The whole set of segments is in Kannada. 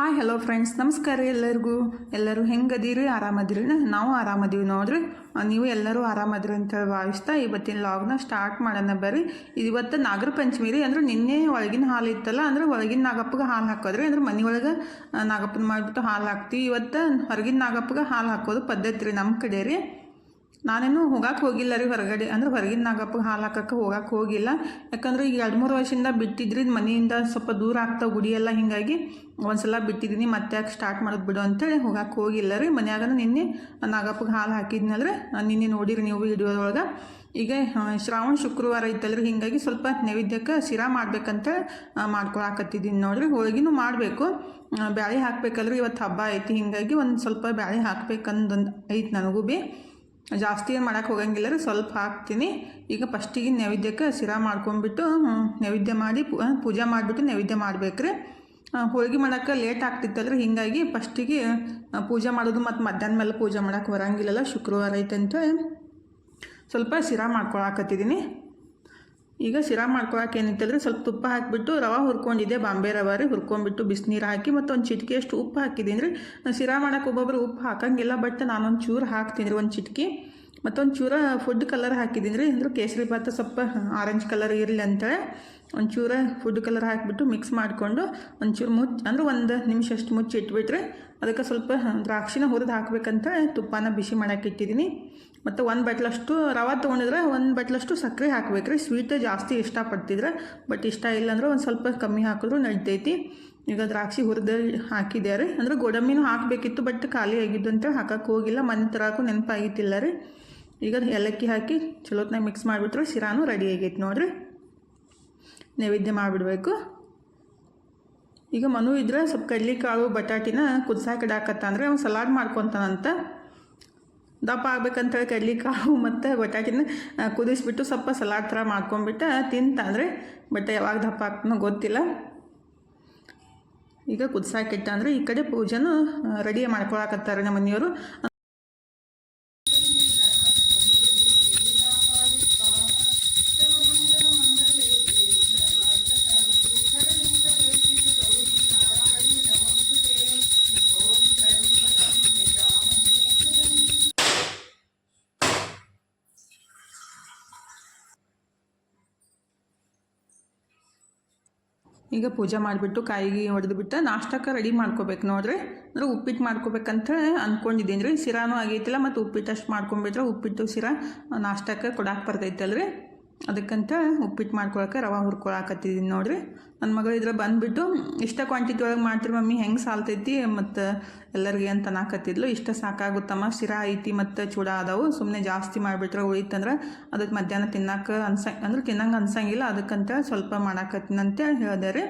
ಹಾಯ್ ಹಲೋ ಫ್ರೆಂಡ್ಸ್ ನಮಸ್ಕಾರ ಎಲ್ಲರಿಗೂ. ಎಲ್ಲರೂ ಹೆಂಗದೀರಿ? ಆರಾಮದಿರಿ? ನಾವು ಆರಾಮದೀವಿ ನೋಡ್ರಿ. ನೀವು ಎಲ್ಲರೂ ಆರಾಮದಿರಿ ಅಂತೇಳಿ ಭಾವಿಸ್ತಾ ಇವತ್ತಿನ ಲಾಗ್ನ ಸ್ಟಾರ್ಟ್ ಮಾಡೋಣ ಬರ್ರಿ. ಇವತ್ತು ನಾಗರ ಪಂಚಮಿ ರೀ ಅಂದ್ರೆ ನಿನ್ನೆ ಒಳಗಿನ ಹಾಲು ಇತ್ತಲ್ಲ, ಅಂದ್ರೆ ಒಳಗಿನ ನಾಗಪ್ಪಗೆ ಹಾಲು ಹಾಕೋದ್ರಿ. ಅಂದ್ರೆ ಮನೆ ಒಳಗೆ ನಾಗಪ್ಪನ ಮಾಡಿಬಿಟ್ಟು ಹಾಲು ಹಾಕ್ತೀವಿ. ಇವತ್ತು ಹೊರಗಿನ ನಾಗಪ್ಪಗೆ ಹಾಲು ಹಾಕೋದು ಪದ್ಧತಿ ರೀ ನಮ್ಮ ಕಡೆ ರೀ. ನಾನೇನು ಹೋಗಕ್ಕೆ ಹೋಗಿಲ್ಲ ರೀ ಹೊರಗಡೆ. ಅಂದ್ರೆ ಹೊರಗಿನ ನಾಗಪ್ಪಗೆ ಹಾಲು ಹಾಕಕ್ಕೆ ಹೋಗಕ್ಕೆ ಹೋಗಿಲ್ಲ. ಯಾಕಂದ್ರೆ ಈಗ ಎರಡು ಮೂರು ವರ್ಷದಿಂದ ಬಿಟ್ಟಿದ್ರಿ ಮನೆಯಿಂದ ಸ್ವಲ್ಪ ದೂರ ಆಗ್ತಾವೆ ಗುಡಿ ಎಲ್ಲ ಹಿಂಗಾಗಿ ಒಂದ್ಸಲ ಬಿಟ್ಟಿದ್ದೀನಿ, ಮತ್ತೆ ಯಾಕೆ ಸ್ಟಾರ್ಟ್ ಮಾಡೋದು ಬಿಡು ಅಂತೇಳಿ ಹೋಗಕ್ಕೆ ಹೋಗಿಲ್ಲ ರೀ. ಮನ್ಯಾಗ ನಿನ್ನೆ ನಾಗಪ್ಪಗೆ ಹಾಲು ಹಾಕಿದ್ನಲ್ರಿ. ನಿನ್ನೆ ನೋಡಿರಿ ನೀವು ವಿಡಿಯೋದೊಳಗೆ. ಈಗ ಶ್ರಾವಣ ಶುಕ್ರವಾರ ಐತಲ್ರಿ, ಹಿಂಗಾಗಿ ಸ್ವಲ್ಪ ನೈವೇದ್ಯಕ್ಕೆ ಶಿರಾ ಮಾಡ್ಬೇಕಂತ ಮಾಡ್ಕೊಳಕತ್ತಿದ್ದೀನಿ ನೋಡ್ರಿ. ಹೋಳಿಗೆನೂ ಮಾಡಬೇಕು. ಬ್ಯಾಳೆ ಹಾಕ್ಬೇಕಲ್ರಿ, ಇವತ್ತು ಹಬ್ಬ ಐತಿ, ಹಿಂಗಾಗಿ ಒಂದು ಸ್ವಲ್ಪ ಬ್ಯಾಳೆ ಹಾಕ್ಬೇಕಂದೊಂದು ಐತಿ ನನಗೂ ಭೀ ಜಾಸ್ತಿ ಏನು ಮಾಡೋಕೆ ಹೋಗಂಗಿಲ್ಲ ರೀ ಸ್ವಲ್ಪ ಹಾಕ್ತೀನಿ. ಈಗ ಫಸ್ಟಿಗೆ ನೈವೇದ್ಯಕ್ಕೆ ಸಿರಾ ಮಾಡ್ಕೊಂಡ್ಬಿಟ್ಟು ಹ್ಮ್, ನೈವೇದ್ಯ ಮಾಡಿ ಪೂಜೆ ಮಾಡಿಬಿಟ್ಟು ನೈವೇದ್ಯ ಮಾಡ್ಬೇಕು ರೀ ಹೋಳ್ಗೆ ಮಾಡೋಕೆ ಲೇಟ್ ಆಗ್ತಿತ್ತಲ್ರಿ ಹೀಗಾಗಿ ಫಸ್ಟಿಗೆ ಪೂಜೆ ಮಾಡೋದು ಮತ್ತು ಮಧ್ಯಾಹ್ನ ಮೇಲೆ ಪೂಜೆ ಮಾಡೋಕ್ಕೆ ಬರೋಂಗಿಲ್ಲಲ್ಲ ಶುಕ್ರವಾರ ಐತೆ ಸ್ವಲ್ಪ ಶಿರಾ ಮಾಡ್ಕೊಳಕತ್ತಿದ್ದೀನಿ ಈಗ ಶಿರಾ ಮಾಡ್ಕೊಳಕ್ಕೆ ಏನಿತ್ತಂದರೆ ಸ್ವಲ್ಪ ತುಪ್ಪ ಹಾಕಿಬಿಟ್ಟು ರವೆ ಹುರ್ಕೊಂಡಿದ್ದೆ, ಬಾಂಬೆ ರವೆ ರೀ ಹುರ್ಕೊಂಡ್ಬಿಟ್ಟು ಬಿಸಿನೀರು ಹಾಕಿ ಮತ್ತು ಒಂದು ಚಿಟಿಕೆ ಅಷ್ಟು ಉಪ್ಪು ಹಾಕಿದ್ದೀನಿ ರೀ ನಾನು ಶಿರಾ ಮಾಡೋಕೆ ಒಬ್ಬೊಬ್ರು ಉಪ್ಪು ಹಾಕಂಗಿಲ್ಲ, ಬಟ್ ನಾನೊಂದು ಚೂರು ಹಾಕ್ತೀನಿ ರೀ ಒಂದು ಚಿಟಿಕೆ. ಮತ್ತೊಂದು ಚೂರ ಫುಡ್ ಕಲರ್ ಹಾಕಿದ್ದೀನಿ ರೀ ಅಂದ್ರೆ ಕೇಸರಿ ಭಾತ ಸ್ವಲ್ಪ ಆರೆಂಜ್ ಕಲರ್ ಇರಲಿ ಅಂತೇಳಿ ಒಂಚೂರ ಫುಡ್ ಕಲರ್ ಹಾಕಿಬಿಟ್ಟು ಮಿಕ್ಸ್ ಮಾಡಿಕೊಂಡು ಒಂಚೂರು ಮುಚ್ಚಿ ಅಂದ್ರೆ ಒಂದು ನಿಮಿಷ ಅಷ್ಟು ಮುಚ್ಚಿ ಇಟ್ಬಿಟ್ರೆ ಅದಕ್ಕೆ ಸ್ವಲ್ಪ ದ್ರಾಕ್ಷಿನ ಹುರಿದು ಹಾಕಬೇಕಂತ ತುಪ್ಪನ ಬಿಸಿ ಮಾಡಕ್ಕೆ ಇಟ್ಟಿದ್ದೀನಿ. ಮತ್ತು ಒಂದು ಬಟ್ಲಷ್ಟು ರವೆ ತೊಗೊಂಡಿದ್ರೆ ಒಂದು ಬಟ್ಲಷ್ಟು ಸಕ್ಕರೆ ಹಾಕಬೇಕ್ರಿ. ಸ್ವೀಟ್ ಜಾಸ್ತಿ ಇಷ್ಟಪಡ್ತಿದ್ರೆ, ಬಟ್ ಇಷ್ಟ ಇಲ್ಲ ಅಂದ್ರೆ ಒಂದು ಸ್ವಲ್ಪ ಕಮ್ಮಿ ಹಾಕಿದ್ರು ನಡಿತೈತಿ. ಈಗ ದ್ರಾಕ್ಷಿ ಹುರಿದು ಹಾಕಿದ್ದೆ ರೀ? ಅಂದ್ರೆ ಗೋಡಂಬಿನೂ ಹಾಕಬೇಕಿತ್ತು, ಬಟ್ ಖಾಲಿ ಆಗಿದ್ದು ಅಂತ ಹಾಕಕ್ಕೆ ಹೋಗಿಲ್ಲ. ಮನೆ ತರಕ್ಕೂ ನೆನಪಾಗಿತ್ತಿಲ್ಲ ರೀ. ಈಗ ಏಲಕ್ಕಿ ಹಾಕಿ ಚಲೋತ್ನಾಗ ಮಿಕ್ಸ್ ಮಾಡಿಬಿಟ್ರೆ ಶಿರಾನು ರೆಡಿ ಆಗೈತೆ ನೋಡ್ರಿ. ನೈವೇದ್ಯ ಮಾಡಿಬಿಡ್ಬೇಕು. ಈಗ ಮನು ಇದ್ರೆ ಸ್ವಲ್ಪ ಕಡ್ಲಿಕಾಳು, ಬಟಾಟಿನ ಕುದಿಸಾಕ ಇಡಾಕತ್ತ ಅಂದರೆ ಅವ್ನು ಸಲಾಡ್ ಮಾಡ್ಕೊತಾನಂತ ದಪ್ಪ ಆಗ್ಬೇಕಂತೇಳಿ ಕಡ್ಲಿಕಾಳು ಮತ್ತು ಬಟಾಟಿನ ಕುದಿಸ್ಬಿಟ್ಟು ಸ್ವಲ್ಪ ಸಲಾಡ್ ಥರ ಮಾಡ್ಕೊಂಡ್ಬಿಟ್ಟು ಅಂದರೆ ಬಟ್ ಯಾವಾಗ ದಪ್ಪ ಆಗ್ತಾನೋ ಗೊತ್ತಿಲ್ಲ. ಈಗ ಕುದಿಸಾಕಿಟ್ಟ ಅಂದರೆ ಈ ಕಡೆ ಪೂಜೆನೂ ರೆಡಿ ಮಾಡ್ಕೊಳಕತ್ತಾರೆ ನಮ್ಮ ಮನೆಯವರು. ಈಗ ಪೂಜೆ ಮಾಡಿಬಿಟ್ಟು ಕಾಯಿಗೆ ಹೊಡೆದ್ಬಿಟ್ಟು ನಾಷ್ಟಕ್ಕೆ ರೆಡಿ ಮಾಡ್ಕೋಬೇಕು ನೋಡ್ರಿ. ಅಂದ್ರೆ ಉಪ್ಪಿಟ್ಟು ಮಾಡ್ಕೋಬೇಕಂತ ಅಂದ್ಕೊಂಡಿದ್ದೀನಿ ರೀ. ಶಿರಾನೂ ಆಗೈತಿಲ್ಲ, ಮತ್ತು ಉಪ್ಪಿಟ್ಟು ಅಷ್ಟು ಮಾಡ್ಕೊಂಬಿಟ್ರೆ ಉಪ್ಪಿಟ್ಟು, ಶಿರಾ ನಾಷ್ಟಕ್ಕೆ ಕೊಡಕ್ಕೆ ಬರ್ತೈತಲ್ರಿ. ಅದಕ್ಕಂತ ಉಪ್ಪಿಟ್ಟು ಮಾಡ್ಕೊಳಕ್ಕೆ ರವೆ ಹುರ್ಕೊಳಕತ್ತಿದ್ದೀನಿ ನೋಡ್ರಿ. ನನ್ನ ಮಗಳು ಇದ್ರೆ ಬಂದುಬಿಟ್ಟು ಇಷ್ಟ ಕ್ವಾಂಟಿಟಿ ಒಳಗೆ ಮಾಡ್ತೀರಿ ಮಮ್ಮಿ ಹೆಂಗೆ ಸಾಲ್ತೈತಿ ಮತ್ತು ಎಲ್ಲರಿಗೆ ಅಂತ ಅನ್ನಕತ್ತಿದ್ಲು. ಇಷ್ಟ ಸಾಕಾಗುತ್ತಮ್ಮ ಶಿರಾ ಐತಿ ಮತ್ತು ಚೂಡ ಅದಾವು ಸುಮ್ಮನೆ ಜಾಸ್ತಿ ಮಾಡಿಬಿಟ್ರೆ ಉಳಿತಂದ್ರೆ ಅದಕ್ಕೆ ಮಧ್ಯಾಹ್ನ ತಿನ್ನಕ್ಕೆ ಅನ್ಸ ಅಂದ್ರೆ ತಿನ್ನಂಗೆ ಅನ್ಸಂಗಿಲ್ಲ ಅದಕ್ಕಂತ ಸ್ವಲ್ಪ ಮಾಡಾಕತ್ತಿನಂತೆ ಹೇಳಿದೆ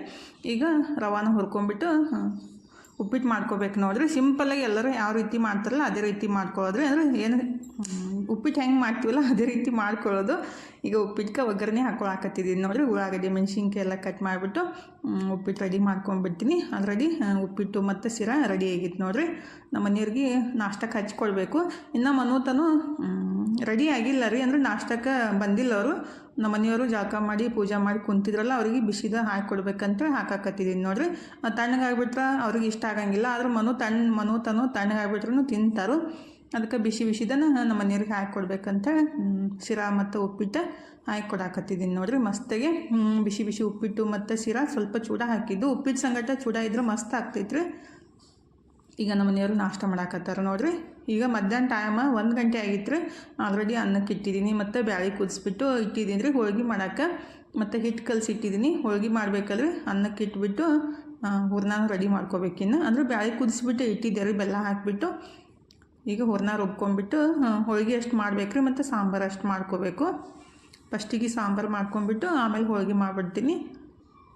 ಈಗ ರವಾನ ಹುರ್ಕೊಂಬಿಟ್ಟು ಹ, ಉಪ್ಪಿಟ್ಟು ಮಾಡ್ಕೋಬೇಕು ನೋಡ್ರಿ. ಸಿಂಪಲ್ಲಾಗಿ ಎಲ್ಲರೂ ಯಾವ ರೀತಿ ಮಾಡ್ತಾರಲ್ಲ ಅದೇ ರೀತಿ ಮಾಡ್ಕೊಳ್ಳೋದ್ರಿ ಅಂದ್ರೆ ಏನು ಉಪ್ಪಿಟ್ಟು ಹೆಂಗೆ ಮಾಡ್ತೀವಲ್ಲ ಅದೇ ರೀತಿ ಮಾಡ್ಕೊಳ್ಳೋದು. ಈಗ ಉಪ್ಪಿಟ್ಟಕ್ಕೆ ಒಗ್ಗರಣೆ ಹಾಕೊಳಕತ್ತಿದ್ದೀನಿ ನೋಡಿರಿ ಉಳ್ಳಾಗಡ್ಡೆ, ಮೆಣಸಿನ್ಕಾಯಿ ಎಲ್ಲ ಕಟ್ ಮಾಡಿಬಿಟ್ಟು ಉಪ್ಪಿಟ್ಟು ರೆಡಿ ಮಾಡ್ಕೊಂಡ್ಬಿಡ್ತೀನಿ. ಆಲ್ರೆಡಿ ಉಪ್ಪಿಟ್ಟು ಮತ್ತು ಶಿರಾ ರೆಡಿ ಆಗಿತ್ತು ನೋಡಿರಿ. ನಮ್ಮ ಮನೆಯವ್ರಿಗೆ ನಾಷ್ಟಕ್ಕೆ ಹಚ್ಕೊಳ್ಬೇಕು ಇನ್ನು ಮನೂತನು ರೆಡಿ ಆಗಿಲ್ಲ ರೀ. ಅಂದ್ರೆ ನಾಷ್ಟಕ್ಕೆ ಬಂದಿಲ್ಲ ಅವರು. ನಮ್ಮ ಮನೆಯವರು ಜಾಕ ಮಾಡಿ, ಪೂಜೆ ಮಾಡಿ ಕುಂತಿದ್ರಲ್ಲ, ಅವ್ರಿಗೆ ಬಿಸಿದ ಹಾಕಿ ಹಾಕಾಕತ್ತಿದ್ದೀನಿ ನೋಡ್ರಿ. ತಣ್ಣಗಾಗ್ಬಿಟ್ರೆ ಅವ್ರಿಗೆ ಇಷ್ಟ ಆಗಂಗಿಲ್ಲ. ಆದರೂ ಮನು ತಣ್ಣ ಮನು ತನು ತಣ್ಣಗಾಗ್ಬಿಟ್ರೂ ತಿಂತಾರು. ಅದಕ್ಕೆ ಬಿಸಿ ಬಿಸಿದನ ನಮ್ಮ ಮನೆಯವ್ರಿಗೆ ಹಾಕಿ ಶಿರಾ ಮತ್ತು ಉಪ್ಪಿಟ್ಟು ಹಾಕಿ ಕೊಡಾಕತ್ತಿದ್ದೀನಿ ನೋಡ್ರಿ, ಮಸ್ತಾಗೆ ಬಿಸಿ ಬಿಸಿ ಉಪ್ಪಿಟ್ಟು ಮತ್ತು ಶಿರಾ ಸ್ವಲ್ಪ ಚೂಡ ಹಾಕಿದ್ದು. ಉಪ್ಪಿಟ್ಟು ಸಂಗಟ ಚೂಡ ಇದ್ರೆ ಮಸ್ತ್ ಆಗ್ತೈತ್ರಿ. ಈಗ ನಮ್ಮ ಮನೆಯವರು ನಾಷ್ಟ ಮಾಡಾಕತ್ತಾರ ನೋಡಿರಿ. ಈಗ ಮಧ್ಯಾಹ್ನ ಟೈಮ ಒಂದು ಗಂಟೆ ಆಗಿತ್ತು ರೀ ಆಲ್ರೆಡಿ ಅನ್ನಕ್ಕೆ ಇಟ್ಟಿದ್ದೀನಿ ಮತ್ತು ಬ್ಯಾಳಿ ಕುದಿಸ್ಬಿಟ್ಟು ಇಟ್ಟಿದ್ದೀನಿ ರೀ, ಹೋಳ್ಗೆ ಮಾಡೋಕ್ಕೆ ಮತ್ತು ಹಿಟ್ಟು ಕಲಸಿ ಇಟ್ಟಿದ್ದೀನಿ. ಹೋಳ್ಗೆ ಮಾಡ್ಬೇಕಲ್ರಿ. ಅನ್ನಕ್ಕೆ ಇಟ್ಬಿಟ್ಟು ಹೂರ್ನ ರೆಡಿ ಮಾಡ್ಕೋಬೇಕಿನ್ನು. ಅಂದರೆ ಬ್ಯಾಳಿ ಕುದಿಸ್ಬಿಟ್ಟು ಇಟ್ಟಿದ್ದೆ ರೀ, ಬೆಲ್ಲ ಹಾಕಿಬಿಟ್ಟು. ಈಗ ಹೂರ್ಣ ರುಬ್ಕೊಂಡ್ಬಿಟ್ಟು ಹೋಳಿಗೆ ಅಷ್ಟು ಮಾಡ್ಬೇಕ್ರಿ ಮತ್ತು ಸಾಂಬಾರು ಅಷ್ಟು ಮಾಡ್ಕೋಬೇಕು. ಫಸ್ಟಿಗೆ ಸಾಂಬಾರು ಮಾಡ್ಕೊಂಡ್ಬಿಟ್ಟು, ಆಮೇಲೆ ಹೋಳಿಗೆ ಮಾಡಿಬಿಡ್ತೀನಿ.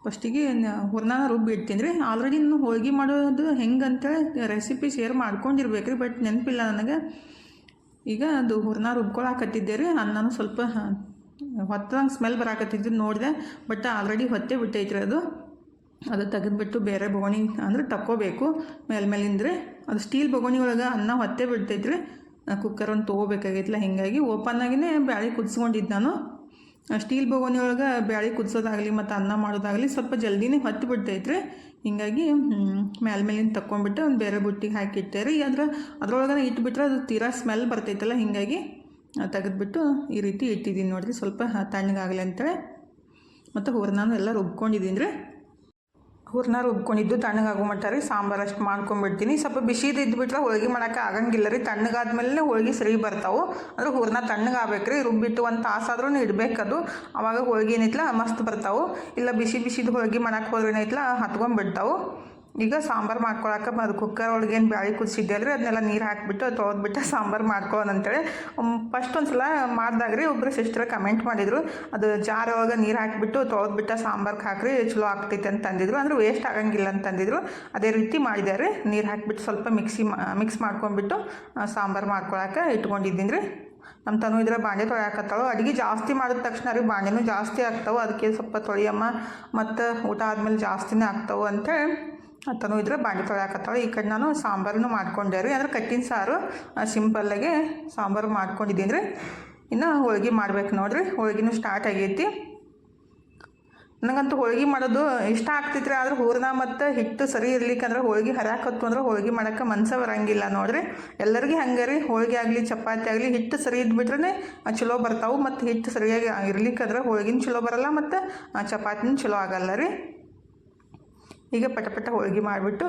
ಫಸ್ಟಿಗೆ ಹೂರ್ಣ ರುಬ್ಬಿಡ್ತೀನಿ ರೀ. ಆಲ್ರೆಡಿ ನಾನು ಹೋಳಿಗೆ ಮಾಡೋದು ಹೆಂಗಂತೇಳಿ ರೆಸಿಪಿ ಶೇರ್ ಮಾಡ್ಕೊಂಡಿರ್ಬೇಕು ರೀ, ಬಟ್ ನೆನಪಿಲ್ಲ ನನಗೆ. ಈಗ ಅದು ಹೂರ್ಣ ರುಬ್ಕೊಳಕತ್ತಿದ್ದೆ ರೀ, ಅನ್ನನೂ ಸ್ವಲ್ಪ ಹೊತ್ತಂಗೆ ಸ್ಮೆಲ್ ಬರಾಕತ್ತಿದ್ದು ನೋಡಿದೆ, ಬಟ್ ಆಲ್ರೆಡಿ ಹೊತ್ತೆ ಬಿಟ್ಟೈತ್ರಿ ಅದು. ಅದು ತೆಗೆದುಬಿಟ್ಟು ಬೇರೆ ಬೋಣಿ ಅಂದ್ರೆ ತಕ್ಕೋಬೇಕು. ಮೇಲ್ಮೇಲಿಂದ್ರೆ ಅದು ಸ್ಟೀಲ್ ಬಗೋಣಿ ಒಳಗೆ ಅನ್ನ ಹೊತ್ತೆ ಬಿಡ್ತೈತ್ರಿ. ಕುಕ್ಕರ್ ಒಂದು ತೊಗೋಬೇಕಾಗೈತಿಲ್ಲ ಹಿಂಗಾಗಿ ಓಪನ್ ಆಗಿನೇ ಬ್ಯಾಳಿ ಕುದಿಸ್ಕೊಂಡಿದ್ದು ನಾನು. ಸ್ಟೀಲ್ ಬಗೋಣಿ ಒಳಗೆ ಬ್ಯಾಳಿ ಕುದಿಸೋದಾಗಲಿ ಮತ್ತು ಅನ್ನ ಮಾಡೋದಾಗಲಿ ಸ್ವಲ್ಪ ಜಲ್ದಿನೇ ಹೊತ್ತು ಬಿಡ್ತೈತ್ರಿ. ಹಿಂಗಾಗಿ ಮೇಲೆ ಮೇಲಿಂದ ತಕ್ಕೊಂಡ್ಬಿಟ್ಟು ಒಂದು ಬೇರೆ ಬುಟ್ಟಿಗೆ ಹಾಕಿಟ್ಟೆ ರೀ ಅದ್ರ, ಅದ್ರೊಳಗನೆ ಇಟ್ಬಿಟ್ರೆ ಅದು ತೀರಾ ಸ್ಮೆಲ್ ಬರ್ತೈತಲ್ಲ, ಹಿಂಗಾಗಿ ತೆಗೆದ್ಬಿಟ್ಟು ಈ ರೀತಿ ಇಟ್ಟಿದ್ದೀನಿ ನೋಡಿರಿ. ಸ್ವಲ್ಪ ತಣ್ಣಗಾಗಲಿ ಅಂತೇಳಿ. ಮತ್ತು ಹೂರ್ನಾನು ಎಲ್ಲ ರುಬ್ಕೊಂಡಿದ್ದೀನಿ ರೀ ಹೂರ್ನ ರುಬ್ಕೊಂಡಿದ್ದು ತಣ್ಣಗಾಗೋ ಮಟ್ಟ ರೀ ಸಾಂಬಾರು ಅಷ್ಟು ಮಾಡ್ಕೊಂಡ್ಬಿಡ್ತೀನಿ ಸ್ವಲ್ಪ ಬಿಸಿದು ಇದ್ಬಿಟ್ರೆ ಹೋಳಿಗೆ ಮಾಡೋಕೆ ಆಗಂಗಿಲ್ಲ ರೀ. ತಣ್ಣಗಾದ್ಮೇಲೆ ಹೋಳಿಗೆ ಸರಿ ಬರ್ತಾವೆ. ಅಂದ್ರೆ ಹೂರ್ನ ತಣ್ಣಗಾಗಬೇಕು ರೀ ರುಬ್ಬಿಟ್ಟು ಒಂದು ತಾಸಾದ್ರೂ ಇಡಬೇಕದು. ಅವಾಗ ಹೋಳಿಗೆ ಏನೈತ್ಲ ಮಸ್ತ್ ಬರ್ತಾವೆ. ಇಲ್ಲ ಬಿಸಿ ಬಿಸಿದು ಹೋಳಿಗೆ ಮಾಡಕ್ಕೆ ಹೋದ್ರೆ ಏನೈತ್ಲ ಹತ್ಕೊಂಡ್ಬಿಡ್ತಾವೆ ಈಗ ಸಾಂಬಾರು ಮಾಡ್ಕೊಳಕ್ಕೆ ಅದು ಕುಕ್ಕರ್ ಒಳಗೆ ಏನು ಬ್ಯಾಳಿ ಕುದಿಸಿದ್ದೆ ಅಲ್ರಿ ಅದನ್ನೆಲ್ಲ ನೀರು ಹಾಕಿಬಿಟ್ಟು ತೊಳೆದ್ಬಿಟ್ಟು ಸಾಂಬಾರು ಮಾಡ್ಕೊಳ್ಳೋಣ ಅಂತೇಳಿ ಫಸ್ಟ್ ಒಂದು ಸಲ ರೀ ಒಬ್ಬರು ಸಿಸ್ಟರ್ ಕಮೆಂಟ್ ಮಾಡಿದರು. ಅದು ಜಾರ್ ಒಳಗೆ ನೀರು ಹಾಕಿಬಿಟ್ಟು ತೊಳೆದ್ಬಿಟ್ಟು ಸಾಂಬಾರು ಹಾಕ್ರಿ, ಚಲೋ ಆಗ್ತೈತೆ ಅಂತ ಅಂದಿದ್ರು. ಅಂದ್ರೆ ವೇಸ್ಟ್ ಆಗಂಗಿಲ್ಲ ಅಂತ ಅಂದಿದ್ರು. ಅದೇ ರೀತಿ ಮಾಡಿದೆ ರೀ ನೀರು ಹಾಕಿಬಿಟ್ಟು ಸ್ವಲ್ಪ ಮಿಕ್ಸಿ ಮಿಕ್ಸ್ ಮಾಡ್ಕೊಂಡ್ಬಿಟ್ಟು ಸಾಂಬಾರು ಮಾಡ್ಕೊಳಕ್ಕೆ ಇಟ್ಕೊಂಡಿದ್ದೀನಿ ರೀ ನಮ್ಮ ತನು ಇದ್ರೆ ಬಾಂಡೆ ತೊಳ್ಯಾಕತ್ತಾಳು. ಅಡುಗೆ ಜಾಸ್ತಿ ಮಾಡಿದ ತಕ್ಷಣ ರೀ ಬಾಂಡೆನೂ ಜಾಸ್ತಿ ಆಗ್ತಾವೆ. ಅದಕ್ಕೆ ಸ್ವಲ್ಪ ತೊಳೆಯಮ್ಮ ಮತ್ತು ಊಟ ಆದಮೇಲೆ ಜಾಸ್ತಿನೇ ಆಗ್ತಾವೆ ಅಂತೇಳಿ ತನು ಇದ್ರೆ ಬಾಂಡಿ ತೊಳ್ಯಾಕತ್ತಾಳು ಈ ಕಡೆ ನಾನು ಸಾಂಬಾರನ್ನು ಮಾಡ್ಕೊಂಡೆ ರೀ. ಅಂದ್ರೆ ಕಟ್ಟಿನ ಸಾರು ಸಿಂಪಲ್ಲಾಗೆ ಸಾಂಬಾರು ಮಾಡ್ಕೊಂಡಿದ್ದೀನಿ ರೀ. ಇನ್ನು ಹೋಳ್ಗೆ ಮಾಡ್ಬೇಕು ನೋಡಿರಿ. ಹೋಳ್ಗಿನೂ ಸ್ಟಾರ್ಟ್ ಆಗೈತಿ. ನನಗಂತೂ ಹೋಳ್ಗೆ ಮಾಡೋದು ಇಷ್ಟ ಆಗ್ತೈತ್ರಿ. ಆದ್ರೆ ಹೂರ್ಣ ಮತ್ತು ಹಿಟ್ಟು ಸರಿ ಇರ್ಲಿಕ್ಕಂದ್ರೆ ಹೋಳ್ಗೆ ಹರಾಕತ್ತು ಅಂದ್ರೆ ಹೋಳ್ಗೆ ಮಾಡೋಕ್ಕೆ ಮನ್ಸ ಬರಂಗಿಲ್ಲ ನೋಡಿರಿ. ಎಲ್ಲರಿಗೂ ಹಂಗೆ ರೀ. ಹೋಳಿಗೆ ಆಗಲಿ, ಚಪಾತಿ ಆಗಲಿ, ಹಿಟ್ಟು ಸರಿ ಇದ್ಬಿಟ್ರೆ ಚಲೋ ಬರ್ತಾವೆ. ಮತ್ತು ಹಿಟ್ಟು ಸರಿಯಾಗಿ ಇರ್ಲಿಕ್ಕಂದ್ರೆ ಹೋಳ್ಗಿನ ಚಲೋ ಬರಲ್ಲ ಮತ್ತು ಚಪಾತಿನೂ ಚಲೋ ಆಗಲ್ಲ ರೀ. ಈಗ ಪಟ ಪಟ ಹೋಳ್ಗೆ ಮಾಡಿಬಿಟ್ಟು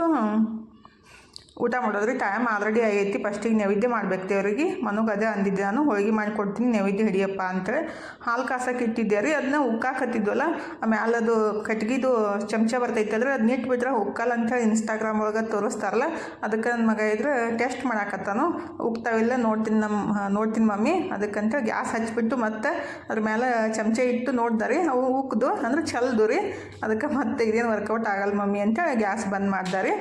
ಊಟ ಮಾಡೋದ್ರಿ ಟೈಮ್ ಆಲ್ರೆಡಿ ಆಗೈತಿ ಫಸ್ಟಿಗೆ ನೈವೇದ್ಯ ಮಾಡ್ಬೇಕು ದೇವ್ರಿಗೆ. ಮನಗೆ ಅದೇ ಅಂದಿದ್ದೆ ನಾನು, ಹೋಳಿಗೆ ಮಾಡಿಕೊಡ್ತೀನಿ, ನೈವೇದ್ಯ ಹಿಡಿಯಪ್ಪ ಅಂತೇಳಿ. ಹಾಲು ಕಾಸಕ್ಕೆ ಇಟ್ಟಿದ್ದೆ ರೀ ಅದನ್ನ ಉಕ್ಕಾಕತ್ತಿದ್ವಲ್ಲ ಆಮೇಲೆ ಅದು ಕಟ್ಗಿದು ಚಮಚ ಬರ್ತೈತಲ್ರಿ ಅದನ್ನ ಇಟ್ಬಿಟ್ರೆ ಉಕ್ಕಲ್ಲ ಅಂತೇಳಿ ಇನ್ಸ್ಟಾಗ್ರಾಮ್ ಒಳಗೆ ತೋರಿಸ್ತಾರಲ್ಲ, ಅದಕ್ಕೆ ನನ್ನ ಮಗ ಇದ್ರೆ ಟೆಸ್ಟ್ ಮಾಡಾಕತ್ತಾನು. ಉಕ್ತಾವಿಲ್ಲ ನೋಡ್ತೀನಿ ನಮ್ಮ ನೋಡ್ತೀನಿ ಮಮ್ಮಿ ಅದಕ್ಕಂತ ಗ್ಯಾಸ್ ಹಚ್ಚಿಬಿಟ್ಟು ಮತ್ತೆ ಅದ್ರ ಮೇಲೆ ಚಮಚ ಇಟ್ಟು ನೋಡ್ದಾರಿ ಅವು ಉಕ್ಕದು ಅಂದ್ರೆ ಚಲ್ದು ರೀ. ಅದಕ್ಕೆ ಮತ್ತೆ ಇದೇನು ವರ್ಕೌಟ್ ಆಗಲ್ಲ ಮಮ್ಮಿ ಅಂತೇಳಿ ಗ್ಯಾಸ್ ಬಂದ್ ಮಾಡ್ದಾರಿ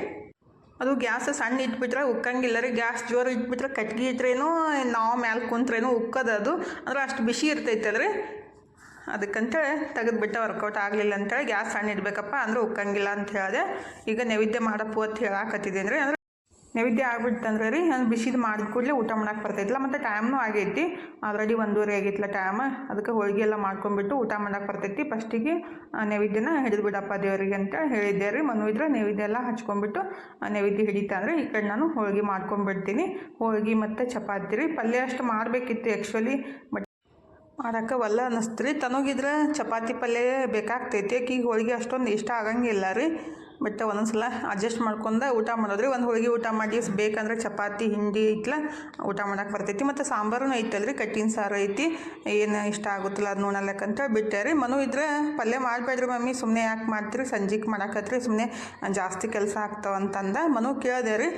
ಅದು ಗ್ಯಾಸ್ ಸಣ್ಣ ಇಟ್ಬಿಟ್ರೆ ಉಕ್ಕಂಗಿಲ್ಲ ರೀ. ಗ್ಯಾಸ್ ಜೋರು ಇಟ್ಬಿಟ್ರೆ ಕಟ್ಗೆ ಇಟ್ರೇನು ನಾವು ಮ್ಯಾಲೆ ಕುಂತ್ರೇನು ಉಕ್ಕದ ಅದು. ಅಂದ್ರೆ ಅಷ್ಟು ಬಿಸಿ ಇರ್ತೈತಲ್ರಿ ಅದಕ್ಕಂತೇಳಿ ತೆಗೆದ್ಬಿಟ್ಟೆ ವರ್ಕೌಟ್ ಆಗಲಿಲ್ಲ ಅಂತೇಳಿ ಗ್ಯಾಸ್ ಸಣ್ಣ ಇಡಬೇಕಪ್ಪ ಅಂದ್ರೆ ಉಕ್ಕಂಗಿಲ್ಲ ಅಂತ ಹೇಳಿದೆ ಈಗ ನೈವೇದ್ಯ ಮಾಡಪ್ಪು ಅಂತ ಹೇಳಾಕತ್ತಿದ್ದೀನಿ ರೀ ಅಂದ್ರೆ ನೈವೇದ್ಯ ಆಗ್ಬಿಡ್ತಂದ್ರೆ ರೀ ನಾನು ಬಿಸಿದು ಮಾಡಿದ ಕೂಡಲೇ ಊಟ ಮಾಡಕ್ಕೆ ಬರ್ತೈತಿಲ್ಲ ಮತ್ತು ಟೈಮ್ನೂ ಆಗೈತಿ. ಆಲ್ರೆಡಿ ಒಂದೂವರೆ ಆಗೈತಿಲ್ಲ ಟೈಮ್ ಅದಕ್ಕೆ ಹೋಳಿಗೆ ಎಲ್ಲ ಮಾಡ್ಕೊಂಡ್ಬಿಟ್ಟು ಊಟ ಮಾಡಕ್ಕೆ ಬರ್ತೈತಿ. ಫಸ್ಟಿಗೆ ನೈವೇದ್ಯನ ಹಿಡಿದು ಬಿಡಪ್ಪ ದೇವರಿಗೆ ಅಂತ ಹೇಳಿದ್ದೆ ರೀ. ಮನು ಇದ್ರೆ ನೈವೇದ್ಯ ಎಲ್ಲ ಹಚ್ಕೊಂಡ್ಬಿಟ್ಟು ನೈವೇದ್ಯ ಹಿಡಿತಾ ಅಂದರೆ ಈ ಕಡೆ ನಾನು ಹೋಳಿಗೆ ಮಾಡ್ಕೊಂಡ್ಬಿಡ್ತೀನಿ. ಹೋಳಿಗೆ ಮತ್ತು ಚಪಾತಿ ರೀ. ಪಲ್ಯ ಅಷ್ಟು ಮಾಡಬೇಕಿತ್ತು ಆ್ಯಕ್ಚುಲಿ ಬಟ್ ಮಾಡೋಕ್ಕೆ ಒಲ್ಲ ಅನ್ನಿಸ್ತು ರೀ. ತನಗಿದ್ರೆ ಚಪಾತಿ ಪಲ್ಯ ಬೇಕಾಗ್ತೈತಿ. ಈಗ ಹೋಳಿಗೆ ಅಷ್ಟೊಂದು ಇಷ್ಟ ಆಗಂಗಿಲ್ಲ ರೀ. ಬಟ್ ಒಂದೊಂದು ಸಲ ಅಡ್ಜಸ್ಟ್ ಮಾಡ್ಕೊಂಡು ಊಟ ಮಾಡೋದ್ರಿ. ಒಂದು ಹೋಳಿಗೆ ಊಟ ಮಾಡಿ, ಬೇಕಂದ್ರೆ ಚಪಾತಿ, ಹಿಂಡಿ ಇತ್ತಲ್ಲ ಊಟ ಮಾಡಕ್ಕೆ ಬರ್ತೈತಿ. ಮತ್ತು ಸಾಂಬಾರು ಐತಲ್ರಿ, ಕಟ್ಟಿನ ಸಾರು ಐತಿ. ಏನು ಇಷ್ಟ ಆಗುತ್ತಲ್ಲ ಅದು ನೋಡಲಕ್ಕಂತ ಬಿಟ್ಟೆ ರೀ ಮನು ಇದ್ರೆ ಪಲ್ಯ ಮಾಡಬೇಡ್ರಿ ಮಮ್ಮಿ. ಸುಮ್ಮನೆ ಯಾಕೆ ಮಾಡ್ತೀರಿ? ಸಂಜೆಗೆ ಮಾಡಾಕತ್ರಿ. ಸುಮ್ಮನೆ ಜಾಸ್ತಿ ಕೆಲಸ ಆಗ್ತಾವಂತಂದ ಮನು ಕೇಳಿದೆ ರೀ.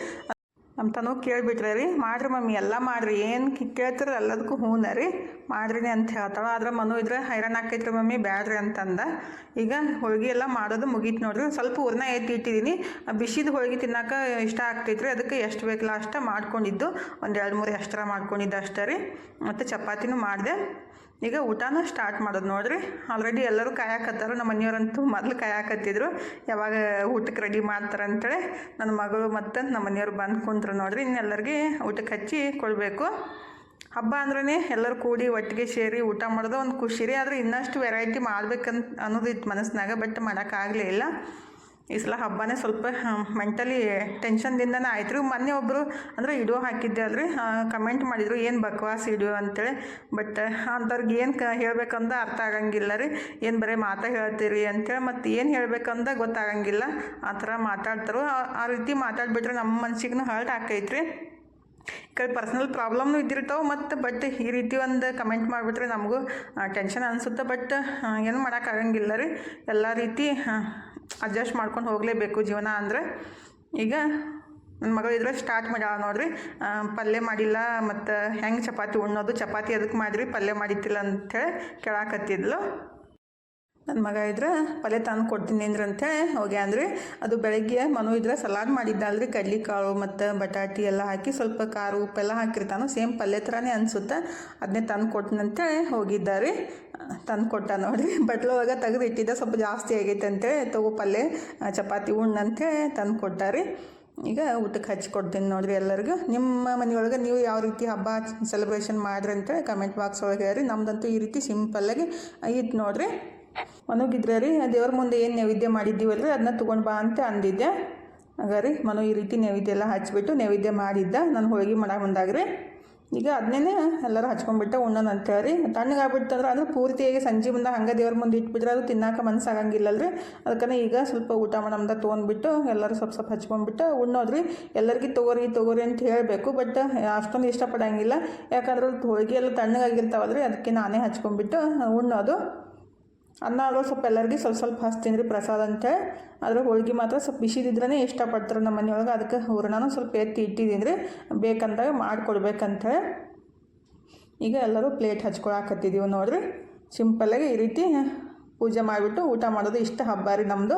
ನಮ್ಮ ತನೂ ಕೇಳಿಬಿಟ್ರೆ ರೀ, ಮಾಡ್ರಿ ಮಮ್ಮಿ, ಎಲ್ಲ ಮಾಡ್ರಿ, ಏನು ಕೇಳ್ತಿರ ಎಲ್ಲದಕ್ಕೂ ಹೂನ ರೀ ಮಾಡ್ರಿ ಅಂತ ಹೇಳ್ತಾಳೆ. ಆದ್ರೆ ಮನು ಇದ್ರೆ ಹೈರಾಣ ಆಕೈತ್ರಿ ಮಮ್ಮಿ, ಬ್ಯಾಡ್ರಿ ಅಂತಂದ. ಈಗ ಹೋಳಿಗೆ ಎಲ್ಲ ಮಾಡೋದು ಮುಗೀತು ನೋಡ್ರಿ ಸ್ವಲ್ಪ ಊರ್ನ ಎತ್ತಿ ಇಟ್ಟಿದ್ದೀನಿ ಬಿಸಿದ ಹೋಳಿಗೆ ತಿನ್ನೋಕೆ ಇಷ್ಟ ಆಗ್ತೈತ್ರಿ, ಅದಕ್ಕೆ ಎಷ್ಟು ಬೇಕಲ್ಲ ಅಷ್ಟೇ ಮಾಡ್ಕೊಂಡಿದ್ದು. ಒಂದು ಎರಡು ಮೂರು ಎಷ್ಟರ ಮಾಡ್ಕೊಂಡಿದ್ದು ಅಷ್ಟೇ ರೀ. ಮತ್ತು ಚಪಾತಿನೂ ಮಾಡಿದೆ. ಈಗ ಊಟನ ಸ್ಟಾರ್ಟ್ ಮಾಡೋದು ನೋಡ್ರಿ. ಆಲ್ರೆಡಿ ಎಲ್ಲರೂ ಕಾಯಕತ್ತಾರ. ನಮ್ಮ ಮನೆಯವರಂತೂ ಮೊದಲು ಕಾಯಕತ್ತಿದ್ರು. ಯಾವಾಗ ಊಟಕ್ಕೆ ರೆಡಿ ಮಾಡ್ತಾರೆ ಅಂತೇಳಿ ನನ್ನ ಮಗಳು ಮತ್ತು ನಮ್ಮ ಮನೆಯವ್ರು ಬಂದು ಕುಂತ್ರು ನೋಡ್ರಿ. ಇನ್ನೆಲ್ಲರಿಗೆ ಊಟಕ್ಕೆ ಹಚ್ಚಿ ಕೊಡಬೇಕು. ಹಬ್ಬ ಅಂದ್ರೆ ಎಲ್ಲರೂ ಕೂಡಿ ಒಟ್ಟಿಗೆ ಸೇರಿ ಊಟ ಮಾಡೋದು ಒಂದು ಖುಷಿ ರೀ. ಆದರೆ ಇನ್ನಷ್ಟು ವೆರೈಟಿ ಮಾಡ್ಬೇಕಂತ ಅನ್ನೋದಿತ್ತು ಮನಸ್ಸಿನಾಗ ಬಟ್ ಮಾಡೋಕ್ಕಾಗಲೇ ಇಲ್ಲ. ಈ ಸಲ ಹಬ್ಬನೇ ಸ್ವಲ್ಪ ಮೆಂಟಲಿ ಟೆನ್ಷನ್ದಿಂದನೇ ಆಯ್ತು. ರೀ ಮೊನ್ನೆ ಒಬ್ಬರು ಅಂದರೆ ವಿಡಿಯೋ ಹಾಕಿದ್ದೆ ಅಲ್ರಿ ಕಮೆಂಟ್ ಮಾಡಿದರು, ಏನು ಬಕ್ವಾಸ್ ವಿಡಿಯೋ ಅಂತೇಳಿ. ಬಟ್ ಅಂಥವ್ರಿಗೆ ಏನು ಕ, ಹೇಳ್ಬೇಕಂದ ಅರ್ಥ ಆಗಂಗಿಲ್ಲ ರೀ. ಏನು ಬರೀ ಮಾತಾ ಹೇಳ್ತೀರಿ ಅಂತೇಳಿ. ಮತ್ತು ಏನು ಹೇಳ್ಬೇಕಂದ ಗೊತ್ತಾಗಂಗಿಲ್ಲ. ಆ ಥರ ಮಾತಾಡ್ತಾರೋ. ಆ ರೀತಿ ಮಾತಾಡ್ಬಿಟ್ರೆ ನಮ್ಮ ಮನ್ಸಿಗೂ ಹರ್ಟ್ ಆಕೈತ್ರಿ. ರೀ ಕಡೆ ಪರ್ಸ್ನಲ್ ಪ್ರಾಬ್ಲಮ್ನು ಇದ್ದಿರ್ತಾವೆ. ಮತ್ತು ಬಟ್ ಈ ರೀತಿ ಒಂದು ಕಮೆಂಟ್ ಮಾಡಿಬಿಟ್ರೆ ನಮಗೂ ಟೆನ್ಷನ್ ಅನಿಸುತ್ತೆ. ಬಟ್ ಏನು ಮಾಡೋಕ್ಕಾಗಂಗಿಲ್ಲ ರೀ. ಎಲ್ಲ ರೀತಿ ಅಡ್ಜಸ್ಟ್ ಮಾಡ್ಕೊಂಡು ಹೋಗಲೇಬೇಕು ಜೀವನ ಅಂದರೆ. ಈಗ ನನ್ನ ಮಗಳು ಇದ್ರೆ ಸ್ಟಾರ್ಟ್ ಮಾಡ್ಯಾಳ ನೋಡ್ರಿ. ಪಲ್ಯ ಮಾಡಿಲ್ಲ ಮತ್ತು ಹೆಂಗೆ ಚಪಾತಿ ಉಣ್ಣೋದು, ಚಪಾತಿ ಅದಕ್ಕೆ ಮಾಡಿರಿ ಪಲ್ಯ ಮಾಡಿತ್ತಿಲ್ಲ ಅಂಥೇಳಿ ಕೇಳಾಕತ್ತಿದ್ಲು. ನನ್ನ ಮಗ ಇದ್ರೆ ಪಲ್ಯ ತಂದು ಕೊಡ್ತೀನಿ ಅಂದ್ರೆ ಹೋಗ್ಯ ಅಂದರೆ ಅದು ಬೆಳಗ್ಗೆ ಮನು ಇದ್ರೆ ಸಲಾಡ್ ಮಾಡಿದ್ದಲ್ರಿ ಕಡ್ಲಿ ಕಾಳು ಮತ್ತು ಬಟಾಟಿ ಎಲ್ಲ ಹಾಕಿ ಸ್ವಲ್ಪ ಖಾರ ಉಪ್ಪೆಲ್ಲ ಹಾಕಿರ್ತಾನು, ಸೇಮ್ ಪಲ್ಯ ಥರನೇ ಅನಿಸುತ್ತೆ. ಅದನ್ನೇ ತಂದು ಕೊಡ್ತೀನಿ ಅಂತೇಳಿ ಹೋಗಿದ್ದಾರೆ. ತಂದು ಕೊಟ್ಟ ನೋಡಿರಿ ಬಟ್ಲೊಳಗೆ ತೆಗೆದು ಇಟ್ಟಿದ್ದೆ, ಸ್ವಲ್ಪ ಜಾಸ್ತಿ ಆಗೈತೆ ಅಂತೇಳಿ ತಗೋ ಪಲ್ಯ ಚಪಾತಿ, ಉಣ್ಣಂತೆ ತಂದು ಕೊಟ್ಟಾರಿ. ಈಗ ಊಟಕ್ಕೆ ಹಚ್ಕೊಡ್ತೀನಿ ನೋಡಿರಿ ಎಲ್ಲರಿಗೂ. ನಿಮ್ಮ ಮನೆಯೊಳಗೆ ನೀವು ಯಾವ ರೀತಿ ಹಬ್ಬ ಸೆಲೆಬ್ರೇಷನ್ ಮಾಡ್ರಿ ಅಂತೇಳಿ ಕಮೆಂಟ್ ಬಾಕ್ಸ್ ಒಳಗೆ ಹೇಳ್ರಿ. ನಮ್ದಂತೂ ಈ ರೀತಿ ಸಿಂಪಲ್ಲಾಗಿ ಇತ್ತು ನೋಡ್ರಿ. ಮನೋಗಿದ್ರೆ ರೀ ದೇವ್ರ ಮುಂದೆ ಏನು ನೈವೇದ್ಯ ಮಾಡಿದ್ದೀವಲ್ಲ ರೀ ಅದನ್ನ ತೊಗೊಂಡು ಬಾ ಅಂತ ಅಂದಿದ್ದೆ. ಆಗ ರೀ ಮನು ಈ ರೀತಿ ನೈವೇದ್ಯ ಎಲ್ಲ ಹಚ್ಚಿಬಿಟ್ಟು ನೈವೇದ್ಯ ಮಾಡಿದ್ದ. ನಾನು ಹೋಳಿಗೆ ಮಾಡಕ್ಕೆ ರೀ ಈಗ ಅದನ್ನೇ ಎಲ್ಲರೂ ಹಚ್ಕೊಂಡ್ಬಿಟ್ಟು ಉಣ್ಣೋಣ ಅಂತೇಳಿ ತಣ್ಣಗಾಗ್ಬಿಡ್ತಂದ್ರೆ ಅಂದ್ರೆ ಪೂರ್ತಿಯಾಗಿ ಸಂಜೆ ಮುಂದೆ ಹಂಗೆ ದೇವ್ರ ಮುಂದೆ ಇಟ್ಬಿಟ್ರೆ ಅದು ತಿನ್ನಕ್ಕೆ ಮನ್ಸಾಗಂಗಿಲ್ಲಲ್ರಿ. ಅದಕ್ಕೆ ಈಗ ಸ್ವಲ್ಪ ಊಟ ಮಾಡಮ್ದ ತೊಗೊಂಡ್ಬಿಟ್ಟು ಎಲ್ಲರೂ ಸ್ವಲ್ಪ ಸ್ವಲ್ಪ ಹಚ್ಕೊಂಡ್ಬಿಟ್ಟು ಉಣ್ಣೋದ್ರಿ. ಎಲ್ಲರಿಗೂ ತೊಗೋರಿ ತೊಗೋರಿ ಅಂತ ಹೇಳಬೇಕು, ಬಟ್ ಅಷ್ಟೊಂದು ಇಷ್ಟಪಡಂಗಿಲ್ಲ. ಯಾಕಂದ್ರೆ ಹೋಳಿಗೆ ಎಲ್ಲ ತಣ್ಣಗಾಗಿರ್ತಾವಲ್ರಿ, ಅದಕ್ಕೆ ನಾನೇ ಹಚ್ಕೊಂಡ್ಬಿಟ್ಟು ಉಣ್ಣೋದು. ಅನ್ನ ಆಗೋ ಸ್ವಲ್ಪ ಎಲ್ಲರಿಗೂ ಸ್ವಲ್ಪ ಸ್ವಲ್ಪ ಹಚ್ತೀನಿ ಪ್ರಸಾದ ಅಂತೇಳಿ ಆದರೆ ಹೋಳ್ಗೆ ಮಾತ್ರ ಸ್ವಲ್ಪ ಬಿಸಿದಿದ್ರೇ ಇಷ್ಟಪಡ್ತಾರೆ ನಮ್ಮ ಮನೆಯೊಳಗೆ. ಅದಕ್ಕೆ ಹೂರಣನೂ ಸ್ವಲ್ಪ ಎತ್ತಿ ಇಟ್ಟಿದ್ದೀನಿ ರೀ. ಬೇಕಂದಾಗ ಮಾಡಿಕೊಡ್ಬೇಕಂತೇಳಿ ಈಗ ಎಲ್ಲರೂ ಪ್ಲೇಟ್ ಹಚ್ಕೊಳಕತ್ತಿದ್ದೀವಿ ನೋಡ್ರಿ. ಸಿಂಪಲ್ಲಾಗಿ ಈ ರೀತಿ ಪೂಜೆ ಮಾಡಿಬಿಟ್ಟು ಊಟ ಮಾಡೋದು ಇಷ್ಟ ಹಬ್ಬ ರೀ ನಮ್ಮದು